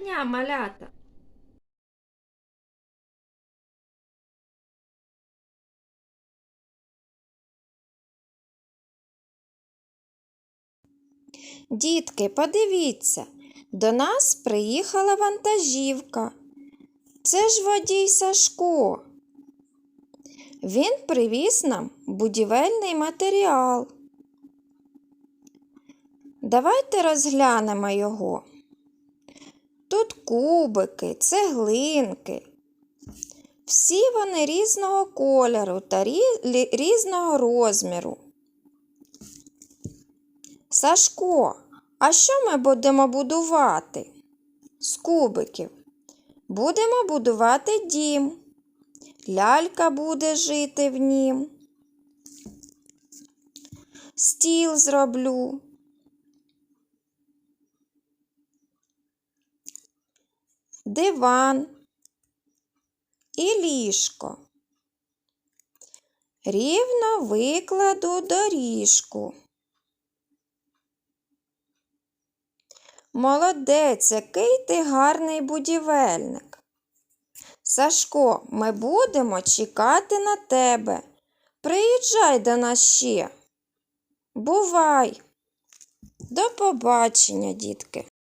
дня, малята! Дітки, подивіться, до нас приїхала вантажівка. Це ж водій Сашко. Він привіз нам будівельний матеріал. Давайте розглянемо його. Кубики, цеглинки. Всі вони різного кольору та різного розміру. Сашко, а що ми будемо будувати? З кубиків. Будемо будувати дім. Лялька буде жити в нім. Стіл зроблю. Диван і ліжко. Рівно викладу доріжку. Молодець, який ти гарний будівельник. Сашко, ми будемо чекати на тебе. Приїжджай до нас ще. Бувай. До побачення, дітки.